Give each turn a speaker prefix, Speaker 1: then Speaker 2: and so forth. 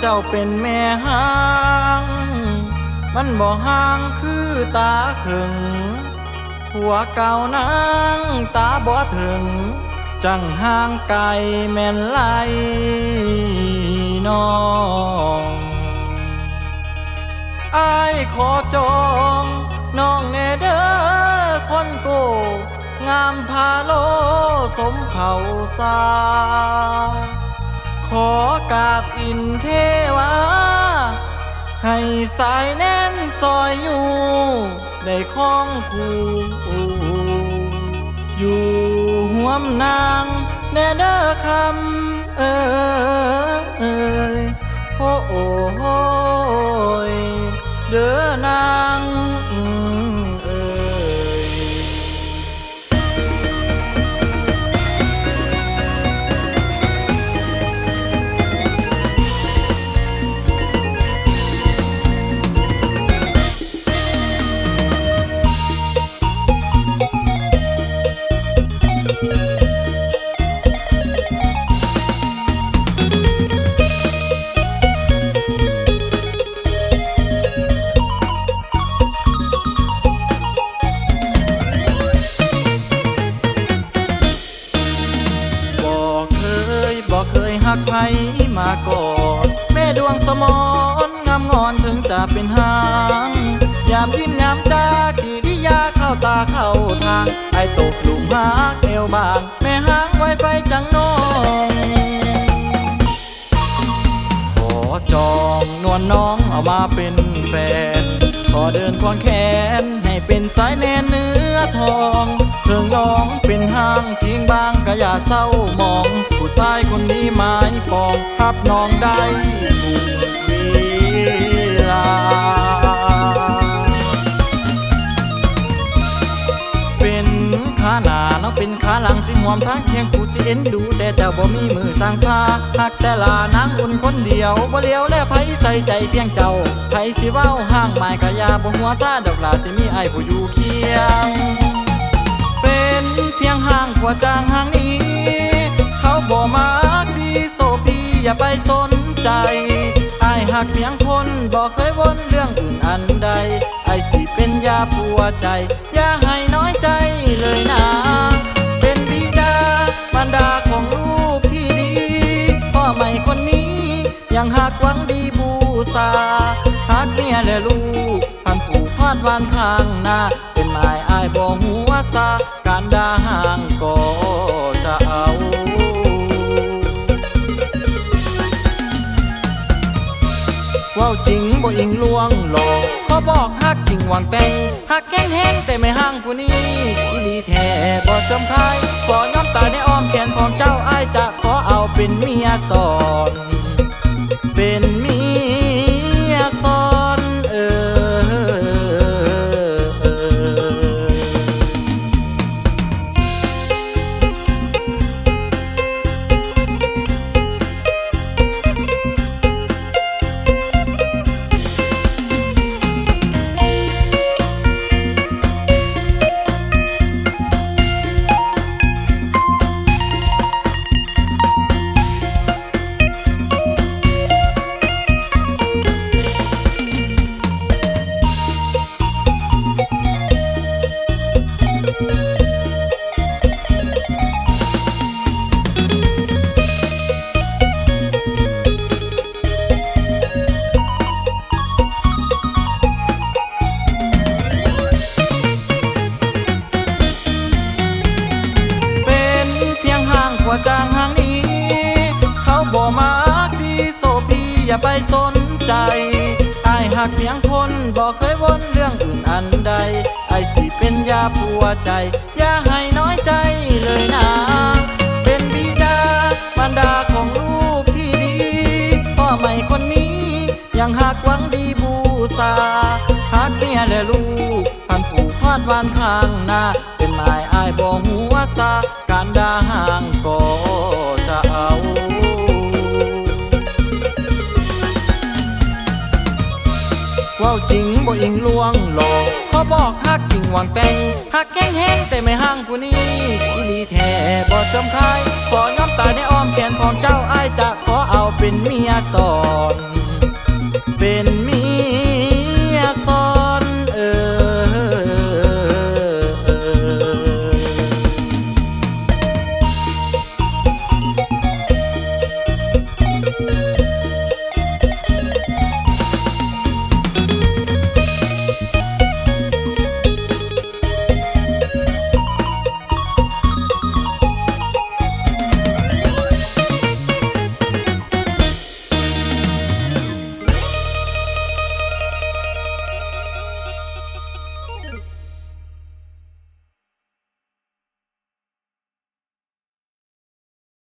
Speaker 1: เจ้าเป็นแม่ห้าง มันบ่ห่างคือตาขึงผัวเก่านางตาบ่ถึง จังห่างไกลแม่นไลน้องอายขอจองน้องเนเด้อคนโก งามพาโลสมเขาสา ขอกราบอินเทวา ให้สายแน่นซอยอยู่ได้คล้องคู่อยู่ห่วมนางแน่เด้อคำเอ้ยโอ้โอ้โอ้ยเด้อ หักใครมาก่อนแม่ดวงสมอนงามงอนถึงจะเป็นหางยามยิ้มยามจ้ากี่ดิยาเข้าตาเข้าทาง ไอ้ตกหลุมหักเอวบาง แม่หางไวไฟจังน้อง ขอจองนวลน้องเอามาเป็นแฟน ขอเดินควงแขนให้เป็นสายแนนเนื้อทอง เพิงร้องเป็นห้างทิ้งบางก็อย่าเศร้ามอง ผู้ชายคนนี้ไม้ปองพับน้องได้ทุกเวลา เป็นขาหน้าน้องเป็นขาหลังสิหวมทางเคียงกูสิเอ็นดูแต่เจ้าบ่มีมือสร้างซาหักแต่ลานางอุ่นคนเดียวบ่เลี้ยวแลไผใส่ใจเพียงเจ้าไผสิเว้าห้างหมายกะยาบ่หัวซาดอกลาสิมีไอ้ผู้อยู่เคียง ห้างขวจางห้างนี้ เขาบ่มากดีโซพีอย่าไปสนใจไอ้หักเพียงคนบอกเคยวนเรื่องอื่นอันใด ไอ้สิเป็นยาปัวใจ อย่าให้น้อยใจเลยนะ เป็นบิดามารดาของลูกที่ดีพ่อใหม่คนนี้ ยังหักหวังดีบูษาหักเมียและลูกพันผูกพาดวานข้างหน้า เป็นหมายอายบ่หัวซา ด่าห่างก็จะเอาว้าจริงบ่อิงลวงหลอกขอบอกฮักจริงหวังแต่งฮักแห้งแห้งแต่ไม่ห่างผู้นี้อีลีแท้บ่สมคายขอน้ำตาในอ้อมแขนของเจ้าอ้ายจะขอเอาเป็นเมียสอน ห้างขวจางหางนี้ เขาบ่มาดีโซพีอย่าไปสนใจไอ้หักเพียงคนบอกเคยวนเรื่องอื่นอันใด ไอ้สิเป็นยาปัวใจ อย่าให้น้อยใจเลยนะ เป็นบิดามารดาของลูกที่ดี พ่อใหม่คนนี้ ยังหักหวังดีบูษาหักเมียและลูกพันผูกพาดวานข้างหน้า หมายอายบ่หัวซาการด่าห่างก็จะเอาว้าจริงบ่อิงลวงหลอกเขอบอกฮักจริงหวังแต่งฮักแห้งแห้งแต่ไม่ห่างผู้นี้อีหลีแท้บ่สมคายขอน้ำตาในอ้อมแขนของเจ้าอ้ายจะขอเอาเป็นเมียสอน